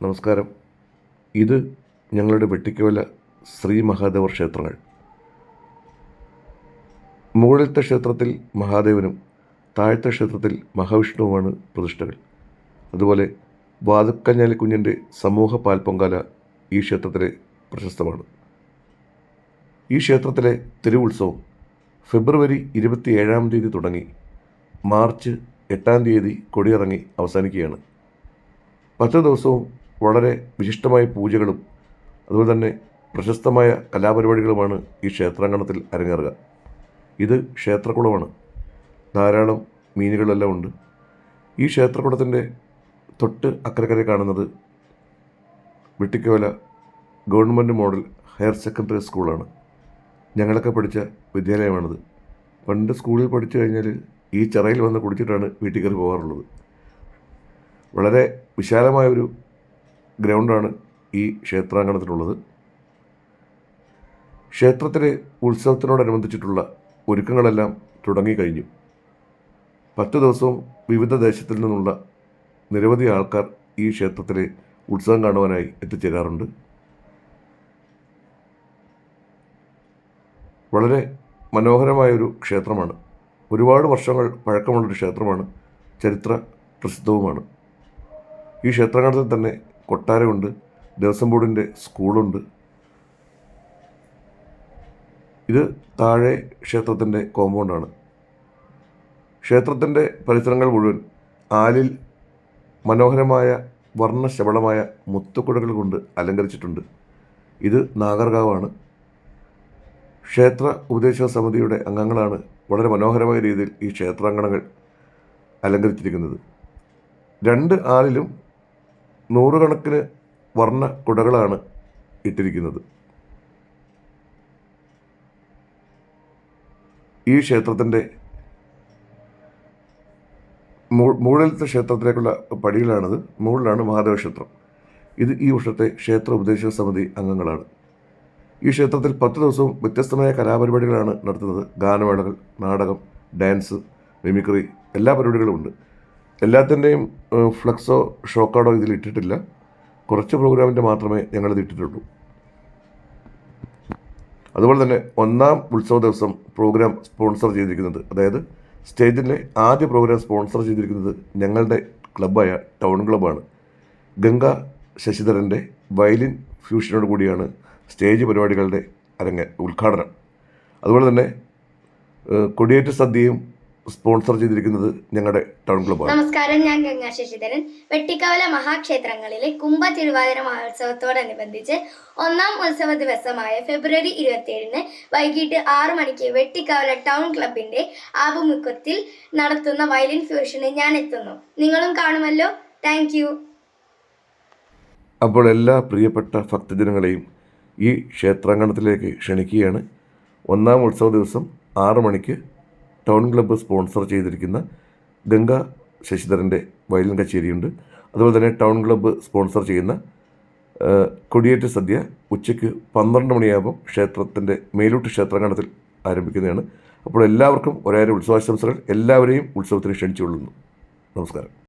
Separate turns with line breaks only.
നമസ്കാരം. ഇത് ഞങ്ങളുടെ വെട്ടിക്കവല ശ്രീ മഹാദേവർ ക്ഷേത്രങ്ങൾ. മുകളിലത്തെ ക്ഷേത്രത്തിൽ മഹാദേവനും താഴത്തെ ക്ഷേത്രത്തിൽ മഹാവിഷ്ണുവുമാണ് പ്രതിഷ്ഠകൾ. അതുപോലെ വാതുക്കഞ്ഞാലിക്കുഞ്ഞിന്റെ സമൂഹ പാൽപ്പൊങ്കാല ഈ ക്ഷേത്രത്തിലെ പ്രശസ്തമാണ്. ഈ ക്ഷേത്രത്തിലെ തിരുവുത്സവം ഫെബ്രുവരി ഇരുപത്തി ഏഴാം തീയതി തുടങ്ങി മാർച്ച് എട്ടാം തീയതി കൊടിയിറങ്ങി അവസാനിക്കുകയാണ്. പത്ത് ദിവസവും വളരെ വിശിഷ്ടമായ പൂജകളും അതുപോലെ തന്നെ പ്രശസ്തമായ കലാപരിപാടികളുമാണ് ഈ ക്ഷേത്രാങ്കണത്തിൽ അരങ്ങേറുക. ഇത് ക്ഷേത്രക്കുളമാണ് ധാരാളം മീനുകളെല്ലാം ഉണ്ട്. ഈ ക്ഷേത്രക്കുളത്തിന്റെ തൊട്ട് അക്കരക്കരെ കാണുന്നത് Vettikkola government model higher secondary സ്കൂളാണ്. ഞങ്ങളൊക്കെ പഠിച്ച വിദ്യാലയമാണിത്. പണ്ട് സ്കൂളിൽ പഠിച്ചു കഴിഞ്ഞാൽ ഈ ചിറയിൽ വന്ന് കുടിച്ചിട്ടാണ് വീട്ടിൽ കയറി പോകാറുള്ളത്. വളരെ വിശാലമായൊരു ഗ്രൗണ്ടാണ് ഈ ക്ഷേത്രാങ്കണത്തിലുള്ളത്. ക്ഷേത്രത്തിലെ ഉത്സവത്തിനോടനുബന്ധിച്ചിട്ടുള്ള ഒരുക്കങ്ങളെല്ലാം തുടങ്ങിക്കഴിഞ്ഞു. പത്ത് ദിവസവും വിവിധ ദേശത്തിൽ നിന്നുള്ള നിരവധി ആൾക്കാർ ഈ ക്ഷേത്രത്തിലെ ഉത്സവം കാണുവാനായി എത്തിച്ചേരാറുണ്ട്. വളരെ മനോഹരമായൊരു ക്ഷേത്രമാണ്. ഒരുപാട് വർഷങ്ങൾ പഴക്കമുള്ളൊരു ക്ഷേത്രമാണ്. ചരിത്ര പ്രസിദ്ധവുമാണ്. ഈ ക്ഷേത്രങ്ങളിൽ തന്നെ കൊട്ടാരമുണ്ട് ദേവസ്വം ബോർഡിന്റെ സ്കൂളുണ്ട്. ഇത് താഴെ ക്ഷേത്രത്തിന്റെ കോമ്പൗണ്ടാണ്. ക്ഷേത്രത്തിന്റെ പരിസരങ്ങൾ മുഴുവൻ ആലിൽ മനോഹരമായ വർണശബളമായ മുത്തുക്കുടകൾ കൊണ്ട് അലങ്കരിച്ചിട്ടുണ്ട്. ഇത് നാഗർകാവാണ്. ക്ഷേത്ര ഉപദേശക സമിതിയുടെ അംഗങ്ങളാണ് വളരെ മനോഹരമായ രീതിയിൽ ഈ ക്ഷേത്രാങ്കണങ്ങൾ അലങ്കരിച്ചിരിക്കുന്നത്. രണ്ട് ആലിലും നൂറുകണക്കിന് വർണ കുടകളാണ് ഇട്ടിരിക്കുന്നത്. ഈ ക്ഷേത്രത്തിന്റെ മുകളിലത്തെ ക്ഷേത്രത്തിലേക്കുള്ള പടികളാണിത് മുകളിലാണ് മഹാദേവ ക്ഷേത്രം ഇത് ഈ വർഷത്തെ ക്ഷേത്ര ഉപദേശക സമിതി അംഗങ്ങളാണ്. ഈ ക്ഷേത്രത്തിൽ പത്ത് ദിവസവും വ്യത്യസ്തമായ കലാപരിപാടികളാണ് നടത്തുന്നത്. ഗാനമേളകൾ നാടകം ഡാൻസ് മിമിക്രി എല്ലാ പരിപാടികളും ഉണ്ട്. എല്ലാത്തിന്റെയും ഫ്ലക്സോ ഷോക്കാർഡോ ഇതിൽ ഇട്ടിട്ടില്ല. കുറച്ച് പ്രോഗ്രാമിന്റെ മാത്രമേ ഞങ്ങളിത് ഇട്ടിട്ടുള്ളൂ. അതുപോലെ തന്നെ ഒന്നാം ഉത്സവ ദിവസം പ്രോഗ്രാം സ്പോൺസർ ചെയ്തിരിക്കുന്നത് അതായത് സ്റ്റേജിന്റെ ആദ്യ പ്രോഗ്രാം സ്പോൺസർ ചെയ്തിരിക്കുന്നത് ഞങ്ങളുടെ ക്ലബ്ബായ ടൗൺ ക്ലബ്ബാണ്. ഗംഗ ശശിധരന്റെ വയലിൻ ഫ്യൂഷനോട് കൂടിയാണ് സ്റ്റേജ് പരിപാടികളുടെ അരങ്ങ് ഉദ്ഘാടനം. അതുപോലെ തന്നെ കൊടിയേറ്റ് സദ്യയും സ്പോൺസർ ചെയ്തിരിക്കുന്നത് ഞങ്ങളുടെ ടൗൺ ക്ലബ്ബാണ്.
നമസ്കാരം ഞാൻ ഗംഗാ ശശിധരൻ. വെട്ടിക്കവല മഹാക്ഷേത്രങ്ങളിലെ കുംഭ തിരുവാതിര മഹോത്സവത്തോടനുബന്ധിച്ച് ഒന്നാം ഉത്സവ ദിവസമായ ഫെബ്രുവരി ഇരുപത്തിയേഴിന് വൈകിട്ട് ആറു മണിക്ക് വെട്ടിക്കവല ടൗൺ ക്ലബിന്റെ ആഭിമുഖ്യത്തിൽ നടത്തുന്ന വയലിൻ ഫ്യൂഷന് ഞാൻ എത്തുന്നു. നിങ്ങളും കാണുമല്ലോ. Thank you.
അപ്പോൾ എല്ലാ പ്രിയപ്പെട്ട ഭക്തജനങ്ങളെയും ഈ ക്ഷേത്രാങ്കണത്തിലേക്ക് ക്ഷണിക്കുകയാണ്. ഒന്നാം ഉത്സവ ദിവസം ആറു മണിക്ക് ടൗൺ ക്ലബ്ബ് സ്പോൺസർ ചെയ്തിരിക്കുന്ന ഗംഗ ശശിധരന്റെ വയലിൻ കച്ചേരിയുണ്ട്. അതുപോലെ തന്നെ ടൗൺ ക്ലബ്ബ് സ്പോൺസർ ചെയ്യുന്ന കൊടിയേറ്റ സദ്യ ഉച്ചയ്ക്ക് പന്ത്രണ്ട് മണിയാകുമ്പോൾ ക്ഷേത്രത്തിന്റെ മേലൂട്ട് ക്ഷേത്രാങ്കണത്തിൽ ആരംഭിക്കുന്നതാണ്. അപ്പോൾ എല്ലാവർക്കും ഒരായിരം ഉത്സവാശംസകൾ. എല്ലാവരെയും ഉത്സവത്തിന് ക്ഷണിച്ചുകൊള്ളുന്നു. നമസ്കാരം.